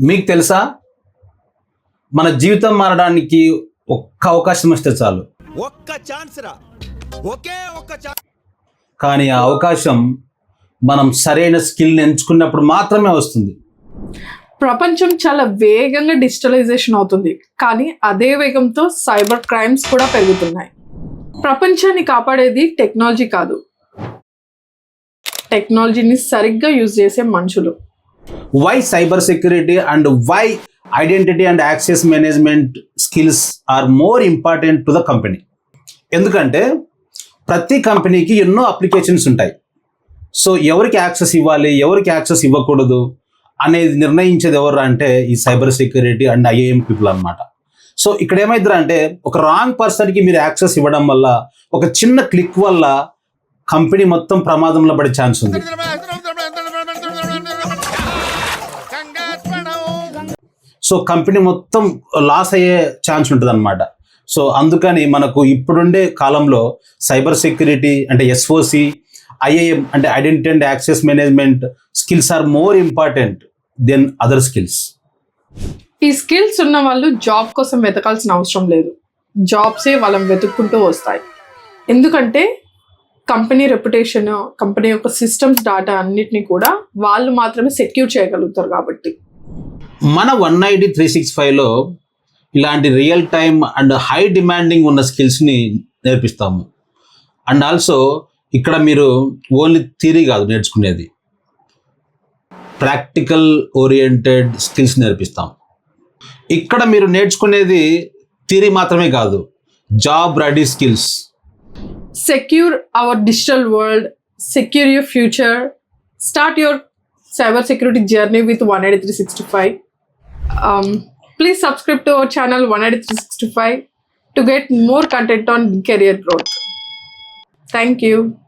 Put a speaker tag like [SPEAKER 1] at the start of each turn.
[SPEAKER 1] మీకు తెలుసా? మన జీవితం మారడానికి ఒక్క అవకాశం వస్తే చాలు.
[SPEAKER 2] ఒక్క ఛాన్స్ రా. ఒకే ఒక్క ఛాన్స్
[SPEAKER 1] కానీ ఆ అవకాశం మనం సరైన స్కిల్ని ఎంచుకున్నప్పుడు మాత్రమే వస్తుంది.
[SPEAKER 3] ప్రపంచం చాలా వేగంగా డిజిటలైజేషన్ అవుతుంది. కానీ అదే వేగంతో సైబర్ క్రైమ్స్ కూడా పెరుగుతున్నాయి. ప్రపంచాన్ని కాపాడేది టెక్నాలజీ కాదు. టెక్నాలజీని సరిగ్గా యూజ్ చేసే మనుషులు.
[SPEAKER 1] Why cyber security and why identity and access management skills are more important to the company ఎందుకంటే ప్రతి కంపెనీకి ఎన్నో అప్లికేషన్స్ ఉంటాయి. సో ఎవరికి యాక్సెస్ ఇవ్వాలి ఎవరికి యాక్సెస్ ఇవ్వకూడదు అనేది నిర్ణయించేది ఎవరు అంటే ఈ cyber security and IAM people అన్నమాట. సో ఇక్కడ ఏమైంది అంటే ఒక రాంగ్ పర్సన్కి మీరు యాక్సెస్ ఇవ్వడం వల్ల ఒక చిన్న క్లిక్ వల్ల కంపెనీ మొత్తం ప్రమాదంలో పడే ఛాన్స్ ఉంది. సో కంపెనీ మొత్తం లాస్ అయ్యే ఛాన్స్ ఉంటుంది అనమాట సో అందుకని మనకు ఇప్పుడుండే కాలంలో సైబర్ సెక్యూరిటీ అంటే ఎస్ఓసి ఐఏఎం అంటే identity and access management skills are more important than other skills.
[SPEAKER 3] ఈ స్కిల్స్ ఉన్న వాళ్ళు జాబ్ కోసం వెతకాల్సిన అవసరం లేదు. జాబ్సే వాళ్ళని వెతుక్కుంటూ వస్తాయి. ఎందుకంటే కంపెనీ రెప్యుటేషన్ కంపెనీ యొక్క సిస్టమ్స్ డాటా అన్నిటినీ కూడా వాళ్ళు మాత్రమే సెక్యూర్ చేయగలుగుతారు కాబట్టి.
[SPEAKER 1] మన వన్ ఐడి త్రీ సిక్స్ ఫైవ్లో ఇలాంటి real time and high demanding ఉన్న స్కిల్స్ని నేర్పిస్తాము. అండ్ ఆల్సో ఇక్కడ మీరు ఓన్లీ థియరీ కాదు నేర్చుకునేది. ప్రాక్టికల్ ఓరియంటెడ్ స్కిల్స్ నేర్పిస్తాం. ఇక్కడ మీరు నేర్చుకునేది థియరీ మాత్రమే కాదు job ready skills.
[SPEAKER 3] Secure our digital world secure your future start your cyber security journey with 18365. Um, please subscribe to our channel 18365 to get more content on career growth. Thank you.